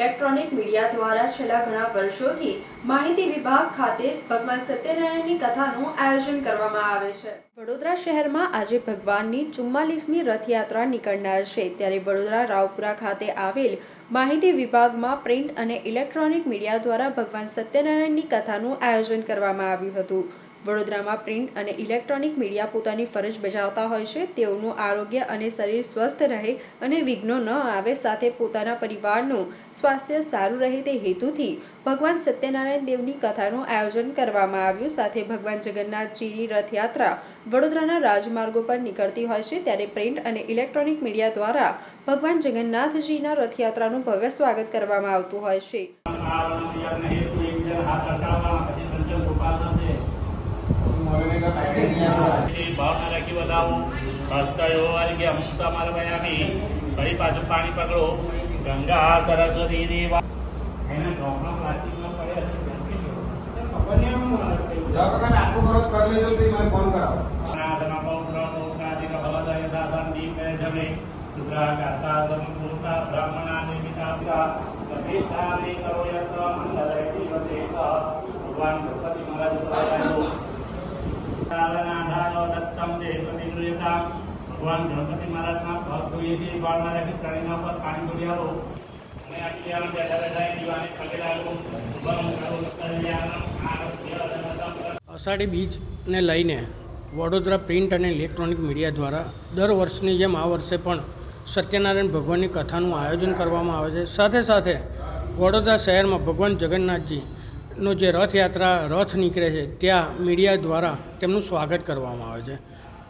Electronic media દ્વારા છેલ્લા ઘણા વર્ષોથી માહિતી વિભાગ ખાતે ભગવાન સત્યનારાયણની કથાનું આયોજન કરવામાં આવે છે. વડોદરા શહેરમાં આજે ભગવાનની ચુમ્માલીસમી રથયાત્રા નીકળનાર છે. ત્યારે વડોદરા રાવપુરા ખાતે આવેલ માહિતી વિભાગમાં પ્રિન્ટ અને ઇલેક્ટ્રોનિક મીડિયા દ્વારા ભગવાન સત્યનારાયણની કથાનું આયોજન કરવામાં આવ્યું હતું. વડોદરામાં પ્રિન્ટ અને ઇલેક્ટ્રોનિક મીડિયા પોતાની ફરજ બજાવતા હોય છે. તેઓનું આરોગ્ય અને શરીર સ્વસ્થ રહે અને વિઘ્નો ન આવે સાથે પોતાના પરિવારનું સ્વાસ્થ્ય સારું રહે તે હેતુથી ભગવાન સત્યનારાયણ દેવની કથાનું આયોજન કરવામાં આવ્યું. સાથે ભગવાન જગન્નાથજીની રથયાત્રા વડોદરાના રાજમાર્ગો પર નીકળતી હોય છે. ત્યારે પ્રિન્ટ અને ઇલેક્ટ્રોનિક મીડિયા દ્વારા ભગવાન જગન્નાથજીના રથયાત્રાનું ભવ્ય સ્વાગત કરવામાં આવતું હોય છે. બતાવો. હસ્તયો વાળી અમુક અમારે બયાની ફરી પાછું પાણી પકડો. ગંગા સરસ્વતી દેવા એને ડોકમાં પ્લાસ્ટિકમાં કરો? તો કરી ભગવાન ગણપતિ મહારાજના પગ ધોઈએ છીએ બાળમાં રાખી ત્રણેયના ઉપર પાણી ધોઈ આવો અને આટલી બેઠા બેઠા દીવાને પગે અષાઢી બીજને લઈને વડોદરા પ્રિન્ટ અને ઇલેક્ટ્રોનિક મીડિયા દ્વારા દર વર્ષની જેમ આ વર્ષે પણ સત્યનારાયણ ભગવાનની કથાનું આયોજન કરવામાં આવે છે સાથે સાથે વડોદરા શહેરમાં ભગવાન જગન્નાથજીનો જે રથયાત્રા રથ નીકળે છે, ત્યાં મીડિયા દ્વારા તેમનું સ્વાગત કરવામાં આવે છે.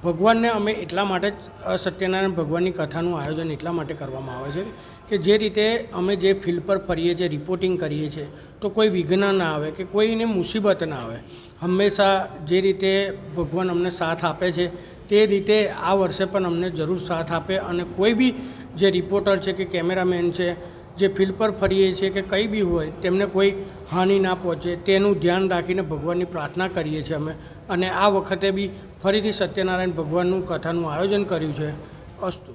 ભગવાનને અમે એટલા માટે જ સત્યનારાયણ ભગવાનની કથાનું આયોજન એટલા માટે કરવામાં આવે છે કે જે રીતે અમે જે ફિલ્ડ પર ફરીએ છીએ, રિપોર્ટિંગ કરીએ છીએ, તો કોઈ વિઘ્ન ના આવે કે કોઈને મુસીબત ના આવે. હંમેશા જે રીતે ભગવાન અમને સાથ આપે છે, તે રીતે આ વર્ષે પણ અમને જરૂર સાથ આપે અને કોઈ બી જે રિપોર્ટર છે કે કેમેરામેન છે જે ફિલ્ડ પર ફરીએ છીએ કે કંઈ બી હોય, તેમને કોઈ હાનિ ના પહોંચે, તેનું ધ્યાન રાખીને ભગવાનની પ્રાર્થના કરીએ છીએ અમે. અને આ વખતે બી ફરીથી સત્યનારાયણ ભગવાનનું કથાનું આયોજન કર્યું છે. અસ્તુ.